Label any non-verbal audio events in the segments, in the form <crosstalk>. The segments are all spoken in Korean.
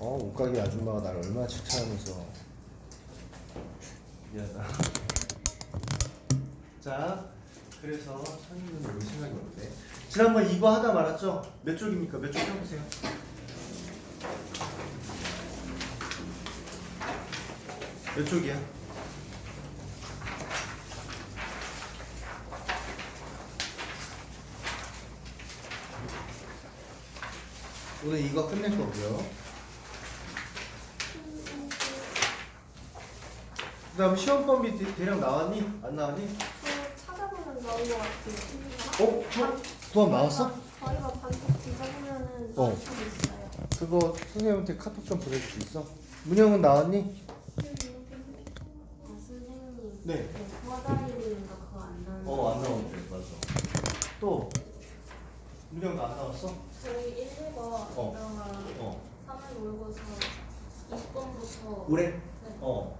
어 옷가게 아줌마가 나를 얼마나 칭찬하면서 미안하다 자 그래서 선생님은 왜 생각이 없네 지난번 이거 하다 말았죠? 몇 쪽입니까? 몇 쪽 해보세요 몇 쪽이야? 오늘 이거 끝낼 거고요. 그 다음 시험 범위 대- 대략 나왔니? 안 나왔니? 저 찾아보면 나온 것 같아요. 어? 저- 부합 나왔어? 저희가 반복 뒤져보면은 어. 나올 수도 있어요. 그거 선생님한테 카톡 좀 보내줄 수 있어? 문영은 나왔니? 아, 선생님. 네. 그 도와다니는 거 그거 안 나오는 어 안 나오는데 맞아. 또 문영도 안 나왔어? 저희 1, 2번 어. 어. 3을 모르고서 20번부터 올해? 네. 어.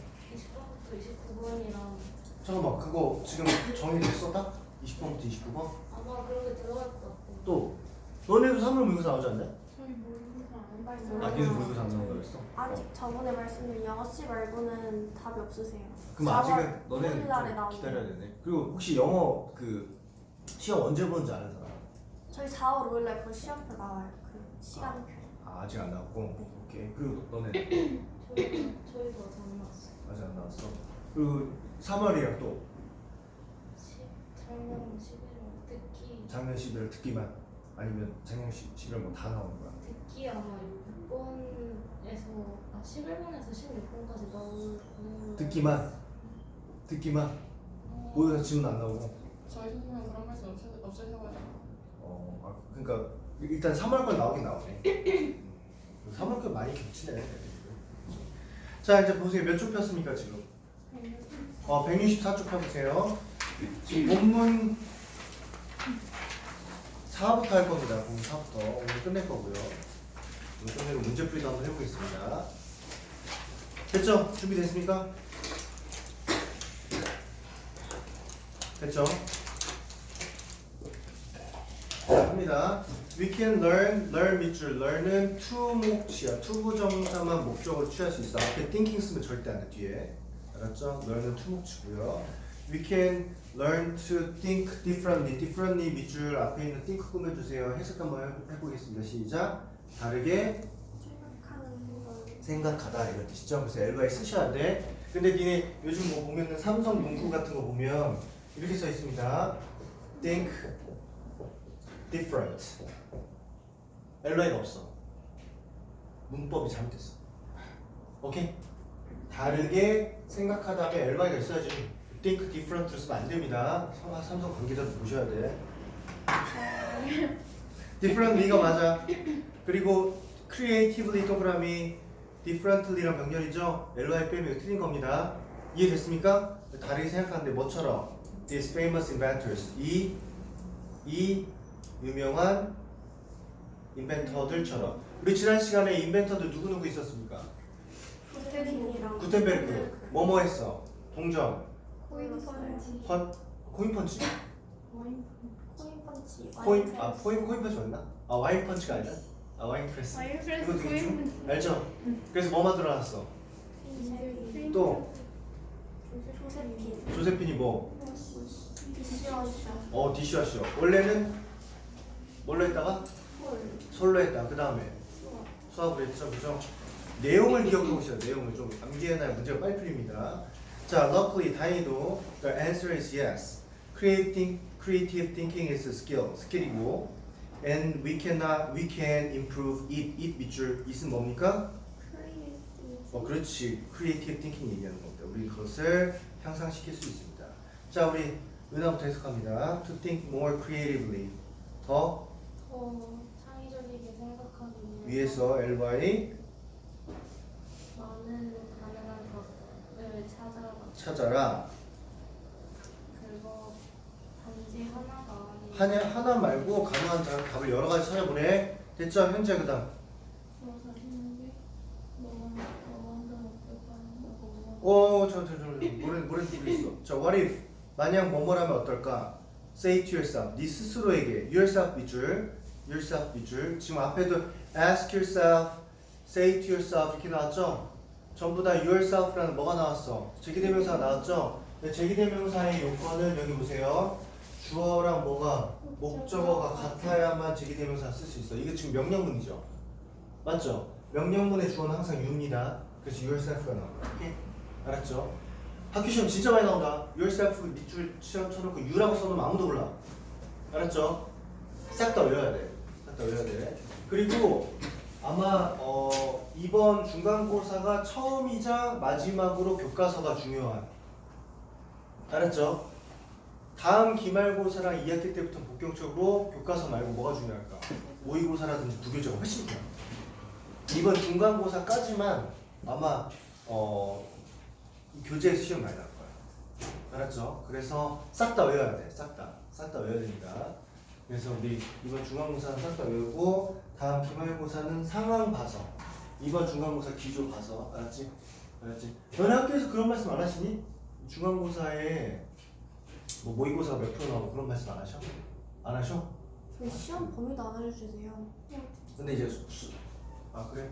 20번부터 29번이랑 잠깐만 그거 지금 정해졌어 딱? 20번부터 29번? 아마 그런 게 들어갈 것 같고 또 너네도 3월 모의고사 나오지 않냐? 저희 모르고서 안 발표. 아 니네 모의고사 안 나온 거였어? 아직 어. 저번에 말씀드린 6시 말고는 답이 없으세요. 그럼 4월 아직은 너네는 토요일 날에 좀 나오는 기다려야 되네. 그리고 혹시 영어 그 시험 언제 보는지 아는 사람? 저희 4월 5일 날 그 시험표 나와요. 그 시간표. 아, 아직 안 나왔고. 오케이. 그리고 너네 저희 저희도 안 나왔어요 아직 안 나왔어. 그리고 3월이야 또 10, 작년 11월 듣기 작년 11월 듣기만 아니면 작년 11월 뭐 다 나오는 거야. 듣기 아마 6번에서 아 11번에서 16번까지 나올 거예요 듣기만 듣기만 모의고사 지문 안 나오고. 저희 선생님은 그런 말씀 없으, 없으셔가지고 어, 아, 그러니까 일단 3월 건 나오긴 나오네. <laughs> 3월 건 많이 겹치네. 자 이제 보세요 몇 쪽 폈습니까 지금? 어 164쪽 펴보세요. 지금 본문 4부터 할 겁니다. 본문 4부터 오늘 끝낼 거고요. 오늘 끝내고 문제풀이도 한번 해보겠습니다. 됐죠? 준비됐습니까? 됐죠? 자, 합니다. We can learn, learn 밑줄, learn은 to 목치야. to 부정사만 목적으로 취할 수 있어. 앞에 thinking 쓰면 절대 안 돼, 뒤에. 알았죠? learn은 to 목치고요. We can learn to think differently. differently 밑줄 앞에 있는 think 꾸며주세요. 해석 한번 해- 해보겠습니다. 시작. 다르게. 생각하다 이런 뜻이죠. 그래서 LY 쓰셔야 돼. 근데 니네 요즘 뭐 보면은 삼성 문구 같은 거 보면 이렇게 써 있습니다. Think different. LY가 없어. 문법이 잘못됐어. 오케이? 다르게 생각하다에 LY가 있어야지. Think different를 쓰면 안 됩니다. 삼- 삼성 관계자도 보셔야 돼. differently가 맞아. 그리고 creatively 동그라미 differently랑 병렬이죠. LY 빼면 틀린 겁니다. 이해됐습니까? 다르게 생각하는데 뭐처럼 these famous inventors 이, 이 유명한 인벤터들처럼 우리 지난 시간에 인벤터들 누구누구 있었습니까? 구테빈이랑 구텐베르크 뭐뭐 했어? 동전, 코인펀치. 펀, 코인펀치 코인펀치. 코인, 아 코인, 코인펀치 맞나? 아 와인펀치가 아니라? 아 와인프레스 이거 되게 중 알죠? 그래서 뭐 만들어놨어? 또 조세핀. 조세핀이 뭐? 디시어셔. 어 디슈아쇼 원래는 뭘로 했다가 헐. 솔로 했다 그 다음에 수학을 했죠 그죠 내용을 기억해 보시죠 내용을 좀 암기해놔야 문제가 빨리 풀립니다 자 luckily 다행히도 the answer is yes creating creative thinking is a skill 스킬이고 and we cannot we can improve it it 밑줄 it은 뭡니까 어 그렇지 creative thinking 얘기하는 겁니다 우리 그것을 향상시킬 수 있습니다 자 우리 은하부터 해석합니다 to think more creatively 더 더 창의적이게 생각하기 위에서 LY 많은 가능한 답을 찾아가 찾아라. 그거 단지 하나가 아니고 하나, 하나 말고 가능한 자- 답을 여러 가지 찾아보래. 됐죠? 현재 그 다음. 저 자신에게 너무 너무 어떨까 오, 저, 저, 저, 노래, 노래 듣고 있어. 자, what if? 만약 뭐뭐라면 어떨까? Say to yourself. 네 스스로에게. yourself 밑줄. yourself 밑줄. 지금 앞에도 ask yourself, say to yourself 이렇게 나왔죠? 전부 다 yourself라는 뭐가 나왔어? 제기대명사가 나왔죠? 제기대명사의 요건은 여기 보세요. 주어랑 뭐가 목적어가 같아야만 제기대명사 쓸 수 있어. 이게 지금 명령문이죠. 맞죠? 명령문의 주어는 항상 you입니다. 그래서 yourself가 나온. 오케이? 알았죠? 학교 시험 진짜 많이 나온다. yourself 밑줄 시험 쳐놓고 you라고 써놓으면 아무도 몰라. 알았죠? 싹 다 외워야 돼. 싹 다 외워야 돼. 그리고 아마 어, 이번 중간고사가 처음이자 마지막으로 교과서가 중요한. 알았죠? 다음 기말고사랑 2학기 때부터 본격적으로 교과서 말고 뭐가 중요할까? 모의고사라든지 부교재가 훨씬 중요해. 이번 중간고사까지만 아마 어, 이 교재에서 시험 많이 나올 거야. 알았죠? 그래서 싹 다 외워야 돼. 싹 다. 싹 다 외워야 됩니다. 그래서 우리 이번 중간고사는 싹 다 외우고 다음 기말고사는 상황 봐서 이번 중간고사 기조 봐서 알았지? 알았지? 너네 학교에서 그런 말씀 안 하시니? 중간고사에 뭐 모의고사 몇 프로 나오고 그런 말씀 안 하셔? 안 하셔? 저희 시험 범위도 안 알려주세요. 근데 이제 수, 수, 아 그래?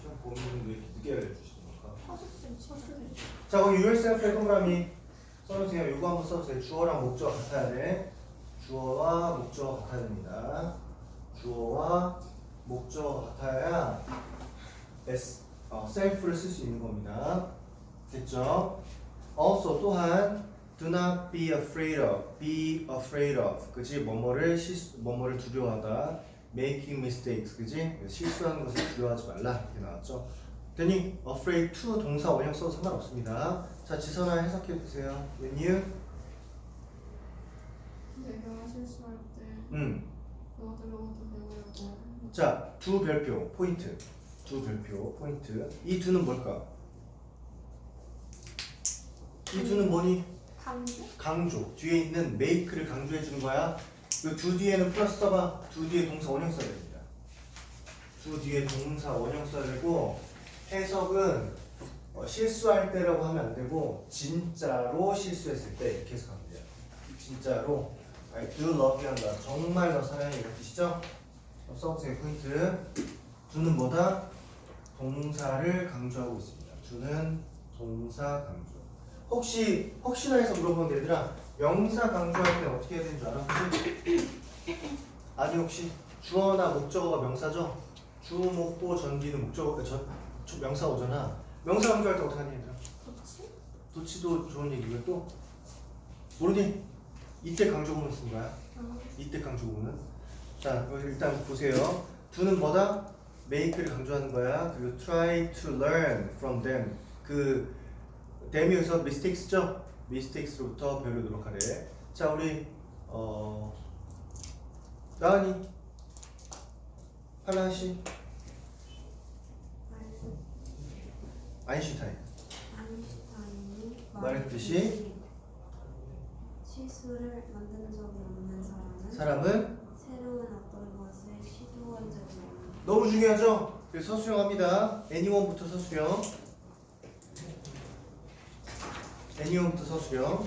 시험 보는 왜 이렇게 늦게 알려주시 자 그럼 yourself의 동그라미 써주세요. 이거 한번 써주세요. 주어랑 목적 같아야 돼. 주어와 목적 같아야 됩니다. 주어와 목적 같아야 s 어, self를 쓸 수 있는 겁니다. 됐죠? also 또한 do not be afraid of, be afraid of, 그지? 뭐뭐를 실수, 뭐뭐를 두려워하다, making mistakes, 그지? 실수하는 것을 두려워하지 말라 이렇게 나왔죠. 됐니? afraid to 동사 원형 써도 상관없습니다. 자, 지선아 해석해 주세요. When you, 내가 실수할 때 음, 너들로부터 배우려고 자, 두 별표 포인트, 두 별표 포인트. 이 두는 뭘까? 이 두는 뭐니? 강제? 강조. 뒤에 있는 make를 강조해 주는 거야. 이두 뒤에는 플러스 써봐. 두 뒤에 동사 원형 써야 됩니다. 두 뒤에 동사 원형 써야 되고 해석은 어, 실수할 때라고 하면 안 되고 진짜로 실수했을 때 이렇게 해석하면 돼요. 진짜로 I do love you 한다. 정말 너 사랑해 뜻이죠? 어, 써보세요 포인트. 두는 뭐다? 동사를 강조하고 있습니다. 두는 동사 강조. 혹시 혹시나 해서 물어보는 얘들아 명사 강조할 때 어떻게 해야 되는 줄 알아? 혹시? 아니 혹시 주어나 목적어가 명사죠? 주, 목, 보, 전기는 목적어, 전, 저- 명사 오잖아. 명사 강조할 때 어떻게 하니 얘들아? 그렇지? 도치도 좋은 얘기고요 또 모르니? 이때 강조구문 쓴 거야. 아, 이때 강조구문은 자 여기 일단 보세요. 두는 뭐다? make를 강조하는 거야. 그리고 try to learn from them. 그 them이 여기서 mistakes죠? mistakes로부터 배우도록 하래. 자 우리 어 나은이 팔라 씨 말고 아인슈타인 아인슈타인이 말했듯이 실수를 만드는 적이 없는 사람은 사람은 새로운 어떤 것을 시도한 적이 없는 너무 중요하죠? 그래서 서술형합니다. anyone부터 서술형. anyone부터 서술형.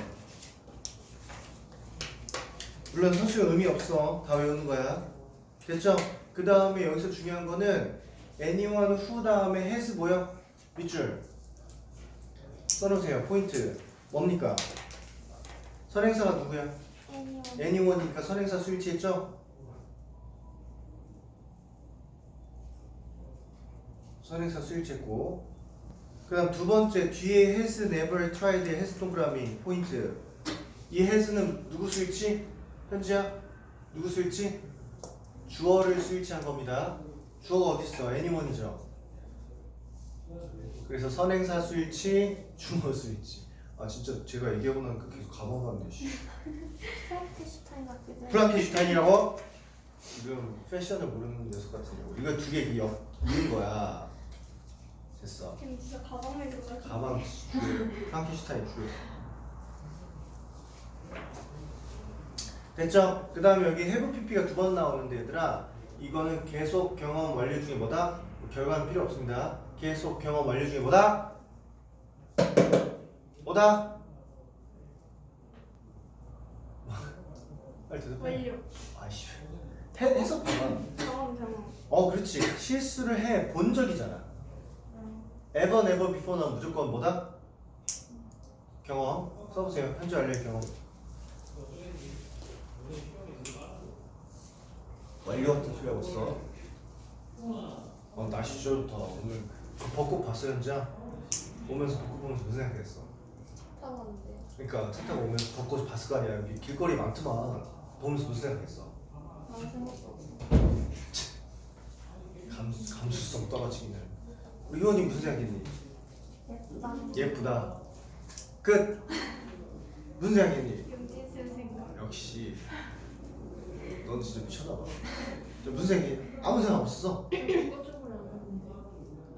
물론 서술형 의미 없어. 다 외우는 거야. 됐죠? 그 다음에 여기서 중요한 거는 anyone who 다음에 has 뭐야? 밑줄. 써놓으세요. 포인트. 뭡니까? 선행사가 누구야? 애니원 anyone이니까 선행사 수일치했죠? 선행사 수일치했고 그 다음 두 번째 뒤에 has never tried의 has 동그라미 포인트 이 has는 누구 수일치? 현지야? 누구 수일치? 주어를 수일치한 겁니다 주어가 어딨어? anyone이죠 그래서 선행사 수일치 주어 수일치 아 진짜 제가 얘기하고 나니까 계속 가만히 씨. 프랑켄슈타인 같기도 해. 프랑켄슈타인이라고? 지금 패션을 모르는 녀석 같은데 이거 두 개 이은 거야 됐어 그럼 진짜 가방에 들어가 가방 그 프랑켄슈타인 줄 됐죠? 그 다음에 여기 해부 PP가 두 번 나오는데 얘들아 이거는 계속 경험 완료 중에 뭐다? 결과는 필요 없습니다 계속 경험 완료 중에 뭐다? 뭐다? 빨리 대답해 완료 아이씨 해, 해석 봐봐. 경험 경험. 어, 그렇지. 실수를 해 본 적이잖아. ever, never, before는 무조건 뭐다? 경험. 써보세요. 현재 완료의 경험. 완료 같은 소리 하고 있어. 어, 날씨 진짜 좋다. 오늘 그 벚꽃 봤어요, 현자? 오면서 벚꽃 보면서 무슨 생각했어? 타고 왔는데. 그러니까 차 타고 오면서 벚꽃 봤을 거 아니야. 여기 길거리 많더만. 보면서 무슨 생각했어? 아무 생각도 없어. 감수, 감수성 떨어지기는. 우리 효원이 무슨 생각했니? 예쁘다. 예쁘다. 끝. 무슨 생각했니? 윤진슬 생각. 역시. 넌 진짜 미쳤나봐. 저 무슨 생각해? 아무 생각 없었어.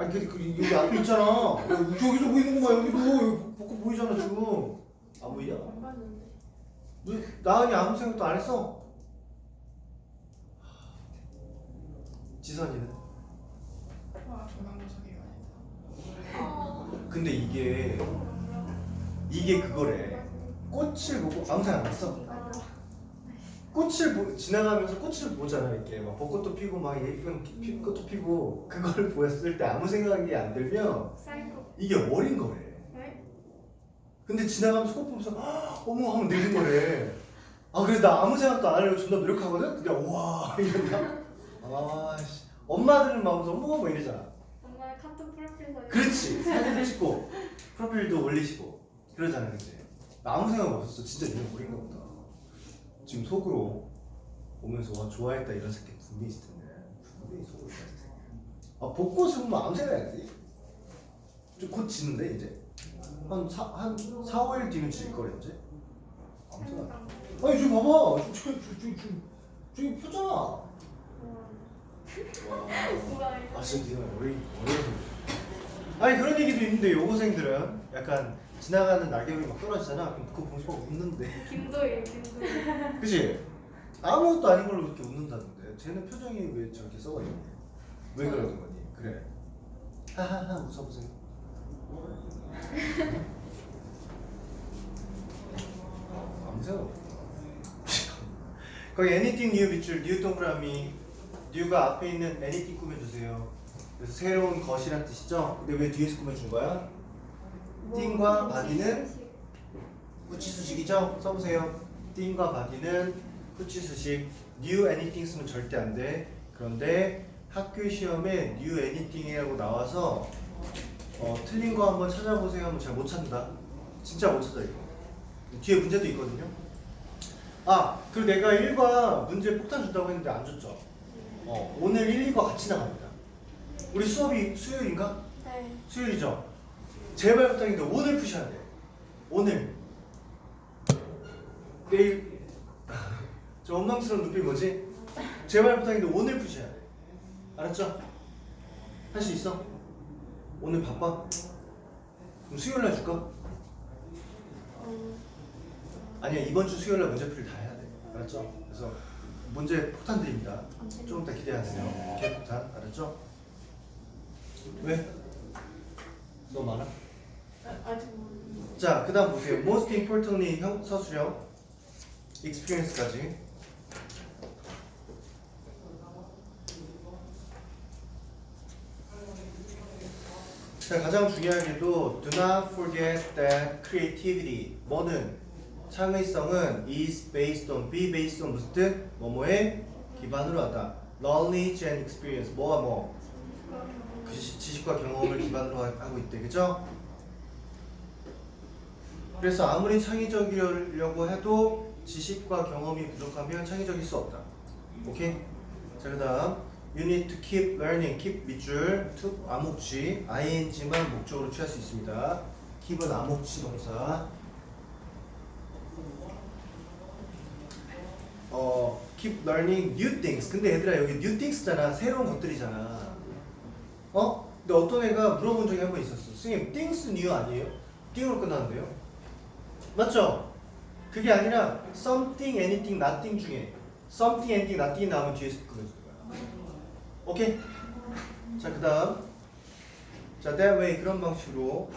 아니 그, 그 여기 앞에 있잖아. 여기, 저기서 보이는 거봐 여기도 여기 벚꽃 보이잖아 지금. 안 보이냐? 안 봤는데. 너 나은이 아무 생각도 안 했어? 지선이는? 와 아니다. 어. 근데 이게 이게 그거래. 꽃을 보고 아무 생각 안 했어. 꽃을 보, 지나가면서 꽃을 보잖아 이렇게 막 벚꽃도 피고 막 예쁜 피, 꽃도 피고 그걸 <laughs> 보였을 때 아무 생각이 안 들면 사이코. 이게 어린 거래. 네? 근데 지나가면서 꽃 보면서 "헉, 어머 하면 느린 거래. 아 그래서 나 아무 생각도 안 하려고 존나 노력하거든. 그냥 우와 <laughs> 이런다. 아씨 엄마들은 막 무슨 어머 뭐 이러잖아. 정말 카톡 프로필 사진. 그렇지 <laughs> 사진도 찍고 프로필도 올리시고 그러잖아 근데 나 아무 생각 없었어 진짜 얘는 어린가 보다 지금 속으로 오면서 와 좋아했다 이런 새끼 분명히 있을 텐데. 분명히 속으로 좋아했을 텐데. 아 벚꽃을 보면 아무 생각 안 했지? 곧 지는데 이제? 한, 사, 한 4, 5일 뒤면 질 거래 이제? 아무 생각 안 해. 아니 저기 봐봐. 저기 저기 저기 저기 폈잖아. 와. 아 진짜 니가 어리 어려서 아니 그런 얘기도 있는데 여고생들은 약간 지나가는 낙엽이 막 떨어지잖아 그럼 그거 보면서 막 웃는데 김도일 김도일. 그치? 아무것도 아닌 걸로 그렇게 웃는다는데 쟤는 표정이 왜 저렇게 썩어있니? 왜 그러는 거니? 그래 하하하 웃어보세요 아무 없다 <laughs> 거기 anything new 밑줄 new 동그라미 new가 앞에 있는 anything 꾸며주세요 그래서 새로운 것이란 뜻이죠? 근데 왜 뒤에서 꾸며준 거야? 띵과 바디는 후치수식이죠? 써보세요. 띵과 바디는 후치수식. new anything 쓰면 절대 안 돼. 그런데 학교 시험에 new anything이라고 나와서 어, 틀린 거 한번 찾아보세요 하면 잘 못 찾는다. 진짜 못 찾아 이거. 뒤에 문제도 있거든요. 아, 그리고 내가 1과 문제 폭탄 준다고 했는데 안 줬죠. 어, 오늘 1, 2과 같이 나갑니다. 우리 수업이 수요일인가? 네. 수요일이죠. 제발 부탁인데 오늘 푸셔야 돼. 오늘. 내일 <laughs> 저 원망스러운 눈빛 뭐지? 제발 부탁인데 오늘 푸셔야 돼. 알았죠? 할 수 있어? 오늘 바빠? 그럼 수요일 날 줄까? 음, 아니야 이번 주 수요일 날 문제 풀이 다 해야 돼. 알았죠? 그래서 문제 폭탄 드립니다. 조금 더 기대하세요. 개폭탄 알았죠? 왜? 너무 많아? 아직 모르겠어. 자, 그 다음 보세요. Most importantly, 형 서술형 experience까지. 자, 가장 중요하게도 do not forget that creativity 뭐는 창의성은 is based on be based on 무슨 뜻? 뭐뭐에 기반으로 하다. knowledge and experience 뭐와 뭐? 그 지- 지식과 경험을 기반으로 하- 하고 있대, 그죠? 그래서 아무리 창의적이려고 해도 지식과 경험이 부족하면 창의적일 수 없다. 오케이? 자, 그 다음 you need to keep learning. keep 밑줄 to 암묵지 ing만 목적으로 취할 수 있습니다. keep은 암묵지 동사. 어, keep learning new things. 근데 얘들아 여기 new things잖아. 새로운 것들이잖아. 어? 근데 어떤 애가 물어본 적이 한 번 있었어. 선생님, things new 아니에요? thing으로 끝나는데요? 맞죠? 그게 아니라 something, anything, nothing 중에 something, anything, nothing이 나오면 뒤에서 거야. 오케이? 자, 그 다음 자, that way 그런 방식으로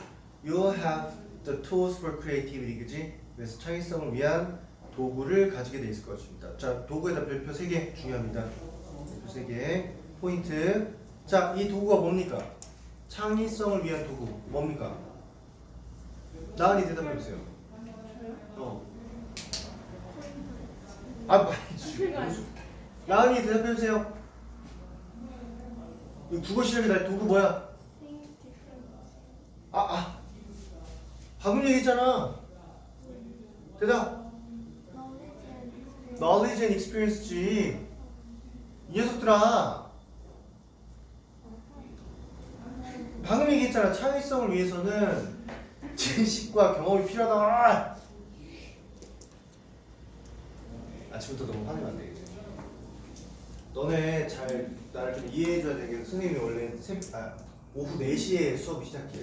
you have the tools for creativity 그지? 그래서 창의성을 위한 도구를 가지게 돼 있을 것입니다. 자, 도구에다 별표 3개 중요합니다. 별표 3개. 포인트. 자, 이 도구가 뭡니까? 창의성을 위한 도구. 뭡니까? 나은이 대답해 주세요. 어. 아, 빨리. <laughs> 나은이 대답해 주세요. 이 국어 실력이다. 도구 뭐야? 아, 아. 방금 얘기했잖아. 대답. knowledge and experience지. 이 녀석들아. 방금 얘기했잖아. 창의성을 위해서는 지식과 경험이 필요하다. 아침부터 너무 화내면 안 되겠지. 너네 잘 나를 좀 이해해줘야 되겠어. 선생님이 원래 새, 아, 오후 4시에 수업이 시작해.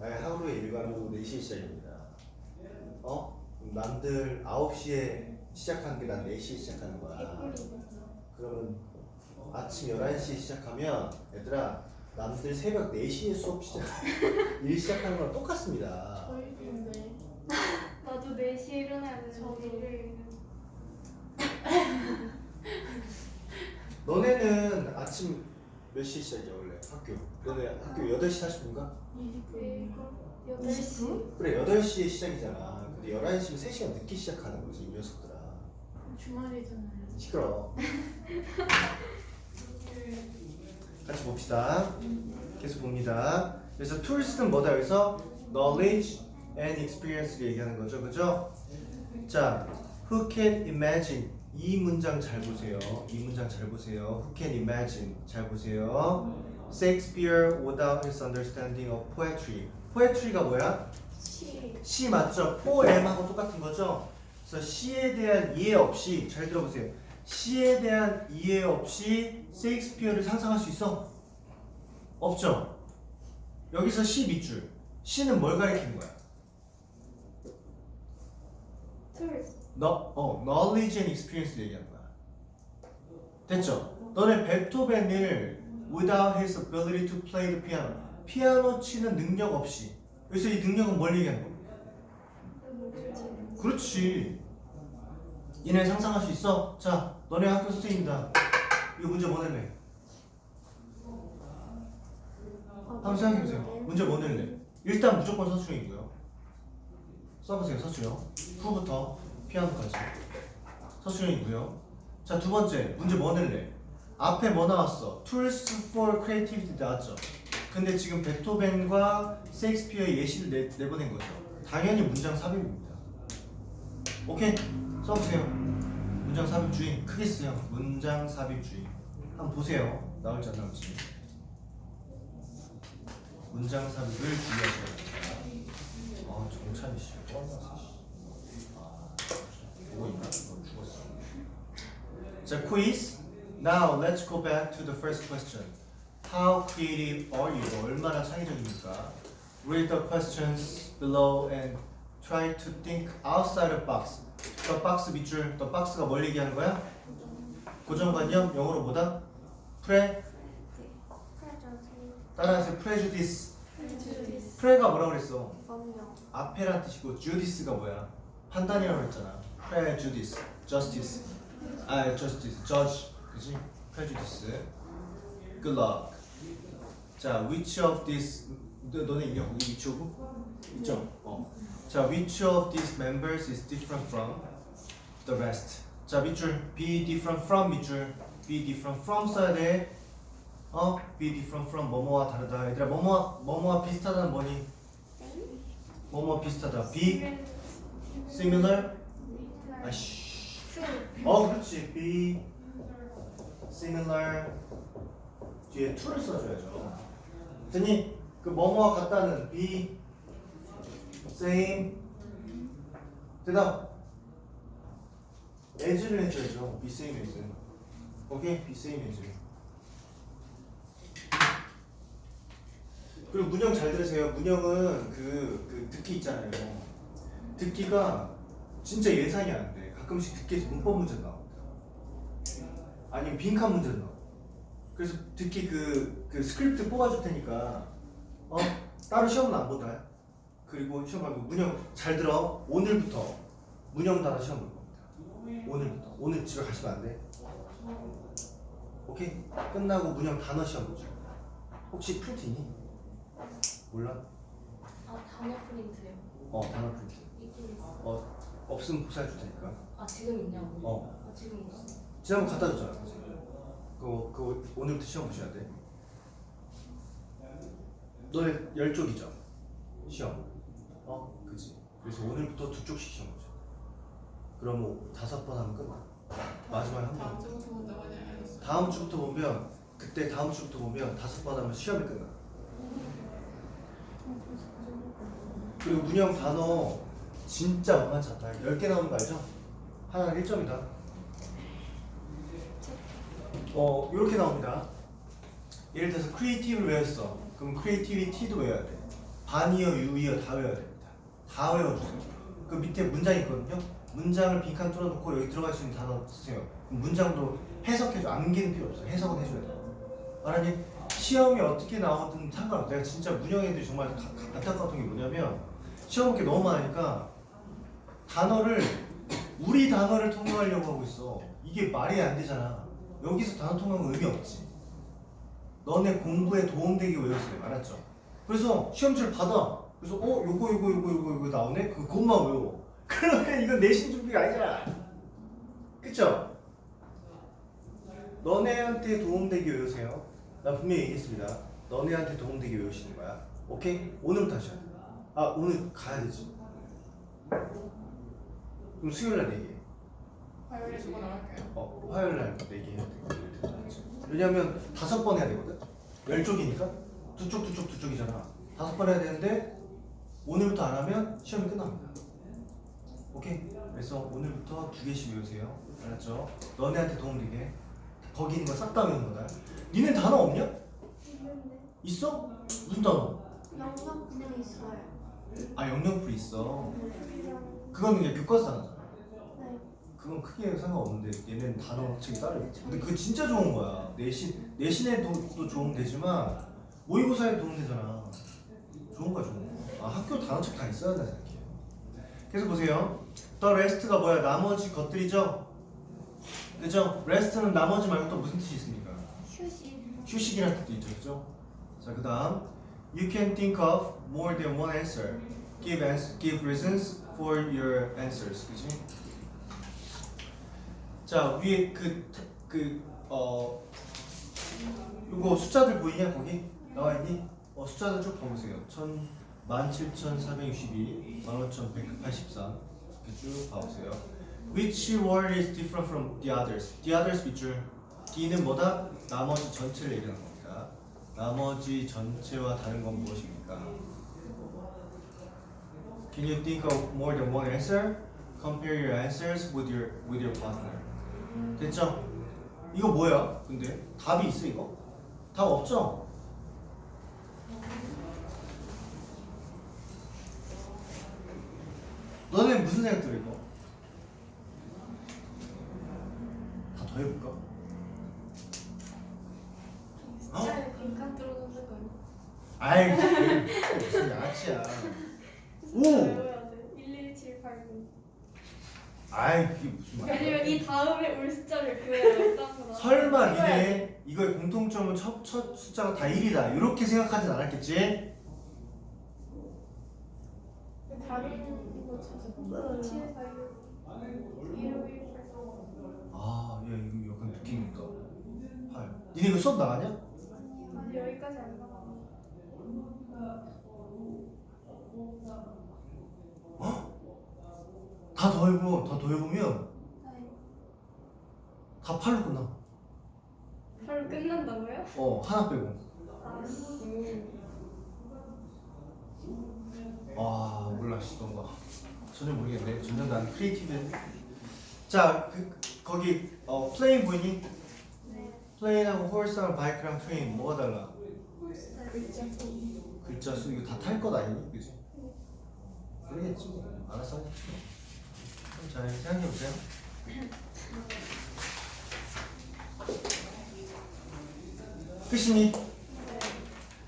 아, 하루에 일과는 오후 4시에 시작입니다. 어? 남들 9시에 시작하는 게 난 4시에 시작하는 거야. 그러면 아침 11시에 시작하면 얘들아 남들 새벽 4시에 수업 시작 <laughs> 일 시작하는 거랑 똑같습니다. 저희 근데 <laughs> 나도 4시에 일어나야 되는데 저도. <laughs> 너네는 아침 몇 시에 시작이야 원래 학교? 너네 학교 8시 40분인가? 8시? 그래 8시에 시작이잖아. 근데 11시면 3시간 늦게 시작하는 거지 이 녀석들아. 주말이잖아요. 시끄러. 같이 봅시다. 계속 봅니다. 그래서 tools는 뭐다? 그래서 knowledge and experience를 얘기하는 거죠, 그죠? 자, who can imagine 이 문장 잘 보세요. 이 문장 잘 보세요. who can imagine 잘 보세요. Shakespeare without his understanding of poetry. poetry가 뭐야? 시. 시 맞죠? poem하고 똑같은 거죠? 그래서 시에 대한 이해 없이 잘 들어보세요. 시에 대한 이해 없이 셰익스피어를 상상할 수 있어? 없죠? 여기서 시 밑줄. 시는 뭘 가리키는 거야? 너, 어, knowledge and experience 얘기하는 거야. 됐죠? 너네 베토벤을 without his ability to play the piano. 피아노 치는 능력 없이. 그래서 이 능력은 뭘 얘기하는 거야? 그렇지. 얘네 상상할 수 있어? 자, 너네 학교 선생님이다. 이거 문제 뭐 낼래? 한번 생각해보세요. 문제 뭐 낼래? 일단 무조건 서술형이고요. 써보세요, 서술형. 후부터 피아노까지. 서술형이고요. 자, 두 번째, 문제 뭐 낼래? 앞에 뭐 나왔어? Tools for Creativity 나왔죠? 근데 지금 베토벤과 셰익스피어의 예시를 내, 내보낸 거죠. 당연히 문장 삽입입니다. 오케이 써보세요 문장 삽입주의 크게 쓰요 문장 삽입주의 한번 보세요 나올지 안 나올지 문장 삽입을 주의하셔야 됩니다 아 정찬이 씨 뻔났어 아 보고 있나? 너 죽었어 자 quiz Now let's go back to the first question How creative are you? 얼마나 창의적입니까? Read the questions below and try to think outside the box. The box 밑줄, the box가 뭘 얘기하는 거야? 고정관념, 영어로 뭐다? pre, 따라하세요. prejudice. pre가 뭐라고 그랬어? 앞에란 뜻이고 judice가 뭐야? 판단이라고 그랬잖아. prejudice, justice. 아, justice, judge. 그지? prejudice. Good. 자, which of these 너, 너네 있냐? 거기 which? 있죠? 어. 자, which of these members is different from the rest? 자, 밑줄 be different from 밑줄 be different from 써야 돼. 어? be different from 뭐뭐와 다르다. 얘들아, 뭐뭐와 뭐뭐와 비슷하다는 뭐니? 뭐뭐 비슷하다. be similar. 아씨. 어, 그렇지. be similar 뒤에 to를 써줘야죠. 됐니? 그 뭐뭐와 같다는 be same 대답 as를 해줘야죠. be same as. 오케이? be same as. 그리고 문형 잘 들으세요. 문형은 그, 그 듣기 있잖아요. 듣기가 진짜 예상이 안 돼. 가끔씩 듣기에서 문법 문제 나옵니다. 아니면 빈칸 문제 나와. 그래서 듣기 그, 그 스크립트 뽑아줄 테니까 어 따로 시험은 안 보다. 그리고 시험 말고 문형 잘 들어. 오늘부터 문형 따라 시험 볼 거. 오늘부터 오늘 집에 가시면 안 돼. 오케이 끝나고 문형 단어 시험 보자. 혹시 프린트 있니? 몰라? 아 단어 프린트요. 어 단어 프린트. 있긴 있어. 어 없으면 복사해 줄 테니까. 아 지금 있냐고. 어 아 지금 있어. 지난번 갖다 줬잖아. 그치? 그거 그거 오늘부터 시험 보셔야 돼. 너네 열 쪽이죠? 시험. 어 그지. 그래서 오늘부터 두 쪽씩 시험 보자. 그럼 뭐 다섯 번 하면 끝나. 마지막에 한 번. 다음 주부터 본다고 하지 않았어? 다음 주부터 보면 그때 다음 주부터 보면 다섯 번 하면 시험이 끝나. 그리고 문형 단어 진짜 만만치 않다. 10개 나오는 거 알죠? 하나는 1점이다. 어, 이렇게 나옵니다. 예를 들어서 크리에이티브를 외웠어. 그럼 크리에이티비티도 외워야 돼. 반이어, 유이어 다 외워야 됩니다. 다 외워주세요. 그 밑에 문장 있거든요. 문장을 빈칸 뚫어놓고 여기 들어갈 수 있는 단어 쓰세요. 문장도 해석해줘. 암기는 필요 없어. 해석은 해줘야 돼. 말하니 시험이 어떻게 나오든 상관없어. 내가 진짜 문형 애들이 정말 안타까웠던 게 뭐냐면 시험 볼 게 너무 많으니까 단어를 우리 단어를 통용하려고 하고 있어. 이게 말이 안 되잖아. 여기서 단어 통용은 의미 없지. 너네 공부에 도움되게 외웠어요. 알았죠? 그래서 시험지를 받아. 그래서 어 요거 요거 요거 요거 요거 나오네. 그 그것만 외워. 그러면 이건 내신 준비가 아니잖아. 그쵸? 너네한테 도움되게 외우세요. 나 분명히 얘기했습니다. 너네한테 도움되게 외우시는 거야. 오케이? 오늘부터 하셔야 돼. 아 오늘 가야 되지. 그럼 수요일 날 얘기해. 화요일에 주고 나갈게요. 어 화요일 날 얘기해야 돼. 왜냐면 다섯 번 해야 되거든. 열 쪽이니까 두 쪽 두 쪽 두 쪽이잖아. 다섯 번 해야 되는데 오늘부터 안 하면 시험이 끝납니다. 오케이? 그래서 오늘부터 두 개씩 외우세요. 알았죠? 너네한테 도움되게 거기 있는 거 싹 다 외우는 거다. 니네 단어 없냐? 있어? 무슨 단어? 영역분이 있어요. 아 영역풀 있어. 네. 그거는 그냥 교과서 단어잖아. 네. 그건 크게 상관없는데 얘는 단어 책이 따로 있지. 근데 그거 진짜 좋은 거야. 내신 내신에도 도 좋으면 되지만 모의고사에 도움 되잖아. 좋은 거야 좋은 거. 아 학교 단어책 다 있어야 된다 생각해. 그래서 보세요. The rest가 뭐야? 나머지 것들이죠. 그죠? rest는 나머지 말고 또 무슨 뜻이 있습니까? 휴식. 휴식이라는 뜻도 있죠, 그죠? 자, 그 다음 you can think of more than one answer. Give ans give reasons for your answers, 그지? 자, 위에 그 그 어 이거 숫자들 보이냐 거기 나와 있니? 어 숫자들 쭉 봐보세요. 천 17,462, 15,183 이렇게 쭉 봐보세요. Which word is different from the others? The others 밑줄 D는 뭐다? 나머지 전체를 얘기하는 겁니다. 나머지 전체와 다른 건 무엇입니까? Can you think of more than one answer? Compare your answers with your with your partner. 됐죠? 이거 뭐야? 근데 답이 있어 이거? 답 없죠? 너네 무슨 생각 들어 이거? 다 더 해볼까? 어? 숫자에 빈칸 뚫어놓는 거. 아이 무슨 양아치야 오! 외워야 돼. 11789. 아이 그게 무슨 말이야 왜냐면 이 다음에 올 숫자를 일단보다. 설마 니네 이거의 공통점은 첫, 첫 숫자가 다 1이다 이렇게 생각하진 않았겠지? 다른 아. 7, 4, 6. 1, 5, 1, 8. 아, 야 이거 약간 느낌 있다. 8. 니네 이거 수업 나가냐? 아니 여기까지 안 나가. 다 더해보, 다 더해보면 네. 다 8로 끝나. 바로 끝난다고요? 어, 하나 빼고. 아, 와, 몰라, 씨, 뭔가. 전혀 모르겠네. 전혀 난 크리에이티브. 자, 그, 거기, 어, 플레인 보이니? 네. 플레인하고 홀스랑 바이크랑 트레인 뭐가 달라? 글자 수. 이거 다 탈 것 아니니? 그지? 모르겠지 뭐. 알아서 하겠지 좀잘 생각해 보세요 끝이니?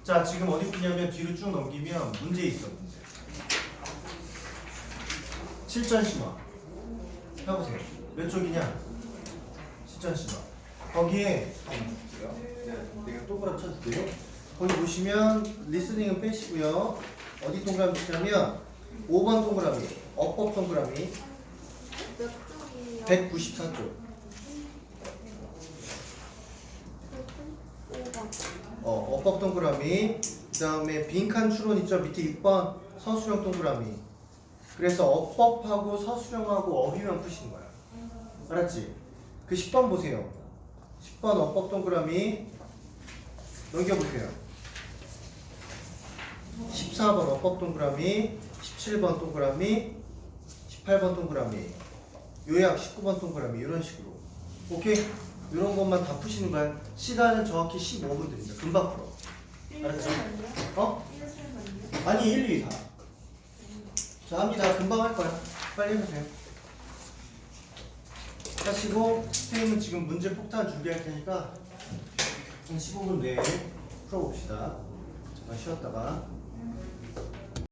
자 지금 어디 쓰냐면 뒤로 쭉 넘기면 문제 있어 문제 7전 심화 해보세요 몇 쪽이냐? 시전 시간. 거기에 내가, 동그라미 쳐줄게요. 거기 보시면 리스닝은 빼시고요. 어디 동그라미 치냐면 5번 동그라미, 어법 동그라미 몇 쪽이에요? 194쪽. 5번. 어, 어법 동그라미. 그 다음에 빈칸 추론 있죠? 밑에 6번 서술형 동그라미. 그래서 어법하고 서술형하고 어휘만 푸시는 거야. 알았지? 그 10번 보세요. 10번 어법 동그라미 넘겨보세요. 14번 어법 동그라미, 17번 동그라미, 18번 동그라미, 요약 19번 동그라미 이런 식으로. 오케이? 이런 것만 다 푸시는 거야. 시간은 정확히 15분 드립니다. 금방 풀어. 알았죠? 어? 아니 1, 2, 4. 자 합니다. 금방 할 거야. 빨리 해보세요. 하시고 선생님은 지금 문제 폭탄 준비할 테니까 한 15분 내에 풀어봅시다. 잠깐 쉬었다가